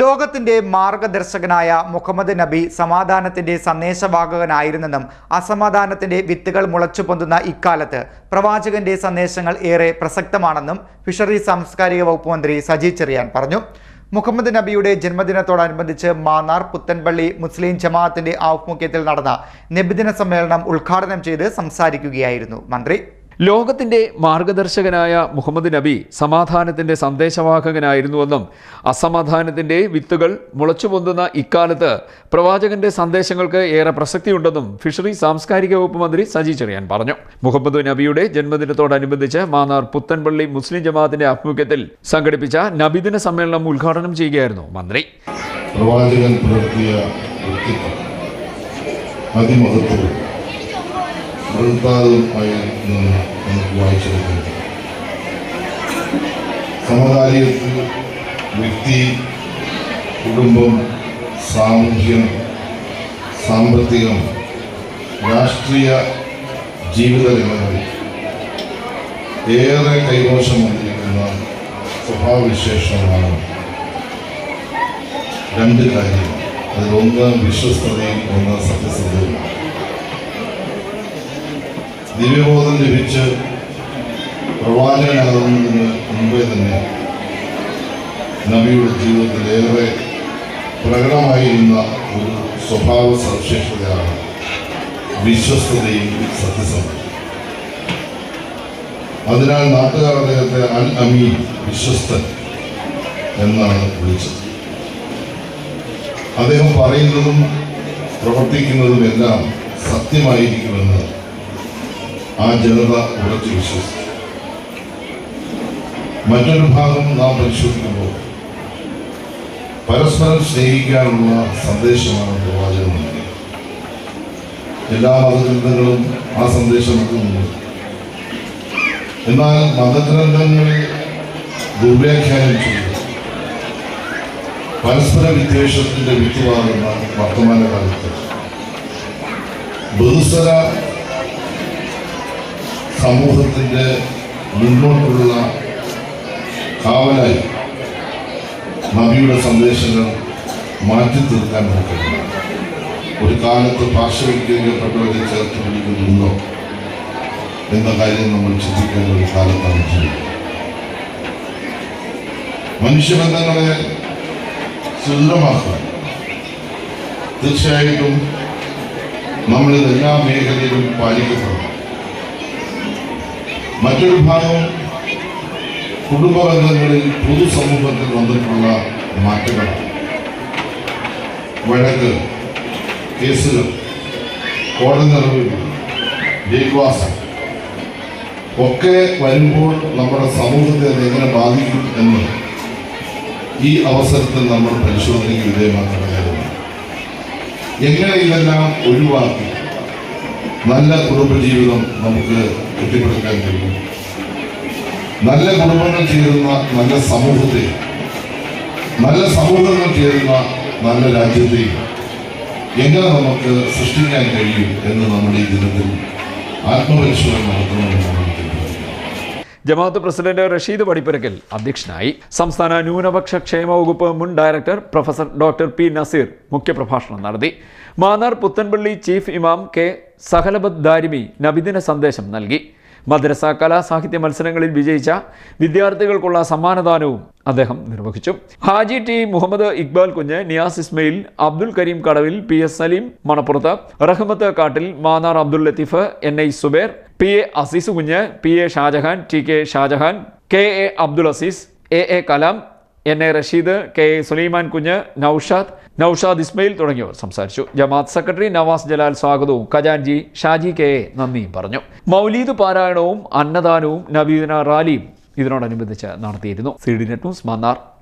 ലോകത്തിന്റെ മാർഗദർശകനായ മുഹമ്മദ് നബി സമാധാനത്തിന്റെ സന്ദേശവാഹകനായിരുന്നെന്നും അസമാധാനത്തിന്റെ വിത്തുകൾ മുളച്ചു പൊന്തുന്ന ഇക്കാലത്ത് പ്രവാചകന്റെ സന്ദേശങ്ങൾ ഏറെ പ്രസക്തമാണെന്നും ഫിഷറീസ് സാംസ്കാരിക വകുപ്പ് മന്ത്രി സജി ചെറിയാൻ പറഞ്ഞു. മുഹമ്മദ് നബിയുടെ ജന്മദിനത്തോടനുബന്ധിച്ച് മാന്നാർ പുത്തൻപള്ളി മുസ്ലിം ജമാഅത്തിന്റെ ആഭിമുഖ്യത്തിൽ നടന്ന നബിദിന സമ്മേളനം ഉദ്ഘാടനം ചെയ്ത് സംസാരിക്കുകയായിരുന്നു മന്ത്രി. ലോകത്തിന്റെ മാർഗദർശകനായ മുഹമ്മദ് നബി സമാധാനത്തിന്റെ സന്ദേശവാഹകനായിരുന്നുവെന്നും അസമാധാനത്തിന്റെ വിത്തുകൾ മുളച്ചു പൊന്തുന്ന ഇക്കാലത്ത് പ്രവാചകന്റെ സന്ദേശങ്ങൾക്ക് ഏറെ പ്രസക്തിയുണ്ടെന്നും ഫിഷറി സാംസ്കാരിക വകുപ്പ് മന്ത്രി സജി ചെറിയാൻ പറഞ്ഞു. മുഹമ്മദ് നബിയുടെ ജന്മദിനത്തോടനുബന്ധിച്ച് മാന്നാർ പുത്തൻപള്ളി മുസ്ലിം ജമാഅത്തിന്റെ ആഭിമുഖ്യത്തിൽ സംഘടിപ്പിച്ച നബിദിന സമ്മേളനം ഉദ്ഘാടനം ചെയ്യുകയായിരുന്നു മന്ത്രി. പ്രവാചകൻ വൃത്താതുമായി നിന്ന് നമുക്ക് വായിച്ചെടുക്കുന്നു സമകാലീയത്തിൽ വ്യക്തി കുടുംബം സാമൂഹ്യം സാമ്പത്തികം രാഷ്ട്രീയ ജീവിത രംഗങ്ങളിൽ ഏറെ കൈമോശം വന്നിരിക്കുന്ന സ്വഭാവവിശേഷമാണ് രണ്ട് കാര്യം അതിലൊന്ന് വിശ്വസ്തതയും ഒന്ന് സത്യസന്ധതയും ദിവ്യബോധം ലഭിച്ച് പ്രവാചകനാകുന്നതിന് മുമ്പേ തന്നെ നബിയുടെ ജീവിതത്തിൽ ഏറെ പ്രകടമായിരുന്ന ഒരു സ്വഭാവ സവിശേഷതയാണ് വിശ്വസ്തതയും സത്യസന്ധതയും. അതിനാൽ നാട്ടുകാർ അദ്ദേഹത്തെ അൽ അമീൻ വിശ്വസ്തൻ എന്നാണ് വിളിച്ചത്. അദ്ദേഹം പറയുന്നതും പ്രവർത്തിക്കുന്നതും എല്ലാം സത്യമായിരിക്കുമെന്ന് ആ ജനത ഉറച്ചു വിശ്വസിച്ചു മറ്റൊരു ഭാഗം നാം പരിശോധിക്കുമ്പോൾ പരസ്പരം സ്നേഹിക്കാനുള്ള സന്ദേശമാണ് പ്രവാചകം എല്ലാ മതഗ്രന്ഥങ്ങളും ആ സന്ദേശം നൽകുന്നുണ്ട് എന്നാൽ മതഗ്രന്ഥങ്ങളിൽ ദുർവ്യാഖ്യാനം ചെയ്തു പരസ്പര വിദ്വേഷത്തിന്റെ വിത്തുവാകുന്ന വർത്തമാനകാലത്ത് ബഹുസ്വര സമൂഹത്തിന്റെ മുന്നോട്ടുള്ള കാവലായി നബിയുടെ സന്ദേശങ്ങൾ മാറ്റി തീർക്കാൻ നോക്കുന്നു. ഒരു കാലത്ത് പാർശ്വവൽക്കരിക്കപ്പെട്ടവരെ ചേർത്ത് പിടിക്കുന്നുണ്ടോ എന്ന കാര്യം നമ്മൾ ചിന്തിക്കേണ്ട ഒരു കാലത്താണ് ജീവിക്കുന്നത് മനുഷ്യബന്ധങ്ങളെ സുന്ദരമാക്കാൻ തീർച്ചയായിട്ടും നമ്മളിതെല്ലാ മേഖലയിലും പാലിക്കപ്പെടണം. മറ്റൊരു ഭാഗം കുടുംബ ബന്ധങ്ങളിൽ പൊതുസമൂഹത്തിൽ വന്നിട്ടുള്ള മാറ്റങ്ങളാണ്. വഴക്ക് കേസുകൾ കോടതി നടപടികൾ ജയിൽവാസം ഒക്കെ വരുമ്പോൾ നമ്മുടെ സമൂഹത്തെ അത് എങ്ങനെ ബാധിക്കും എന്ന് ഈ അവസരത്തിൽ നമ്മൾ പരിശോധനയ്ക്ക് കാര്യമാണ് എങ്ങനെ ഇതെല്ലാം ഒഴിവാക്കി നല്ല കുടുംബജീവിതം നമുക്ക് കെട്ടിപ്പടുക്കാൻ കഴിയും. നല്ല കുടുംബങ്ങൾ ചേരുന്ന നല്ല സമൂഹത്തെ നല്ല സമൂഹങ്ങൾ ചേരുന്ന നല്ല രാജ്യത്തെ എങ്ങനെ നമുക്ക് സൃഷ്ടിക്കാൻ കഴിയും എന്ന് നമ്മുടെ ഈ ദിനത്തിൽ ആത്മപരിശോധന നടത്തണമെന്ന് നമ്മൾ ചിന്തിക്കുന്നു ജമാഅത്ത് പ്രസിഡന്റ് റഷീദ് പടിപ്പുരക്കൽ അധ്യക്ഷനായി. സംസ്ഥാന ന്യൂനപക്ഷ ക്ഷേമ വകുപ്പ് മുൻ director professor doctor P Naseer മുഖ്യപ്രഭാഷണം നടത്തി. മാന്നാർ പുത്തൻപള്ളി ചീഫ് ഇമാം കെ സഹലബദ് ദാരിമി നബിദിന സന്ദേശം നൽകി. മദ്രസ കലാ സാഹിത്യ മത്സരങ്ങളിൽ വിജയിച്ച വിദ്യാർത്ഥികൾക്കുള്ള സമ്മാനദാനവും അദ്ദേഹം നിർവഹിച്ചു. ഹാജി ടി മുഹമ്മദ് ഇക്ബാൽ കുഞ്ഞ് നിയാസ് ഇസ്മയിൽ അബ്ദുൽ കരീം കടവിൽ പി എസ് സലീം മണപ്പുറത്ത് റഹ്മത്ത് കാട്ടിൽ Mannar Abdul Latheef N I Zubair P A Azeez Kunju P A Shajahan T K Shajahan K A Abdul Azeez A A Kalam N A Rasheed K A Sulaiman Kunju Noushad Noushad Ismail തുടങ്ങിയവർ സംസാരിച്ചു. ജമാഅത്ത് secretary Nawaz Jalal സ്വാഗതവും ഖജാൻജി Shaji K നന്ദിയും പറഞ്ഞു. മൗലീദ് പാരായണവും അന്നദാനവും നവീദന റാലിയും ഇതിനോടനുബന്ധിച്ച് നടത്തിയിരുന്നു. C D net news Mannar.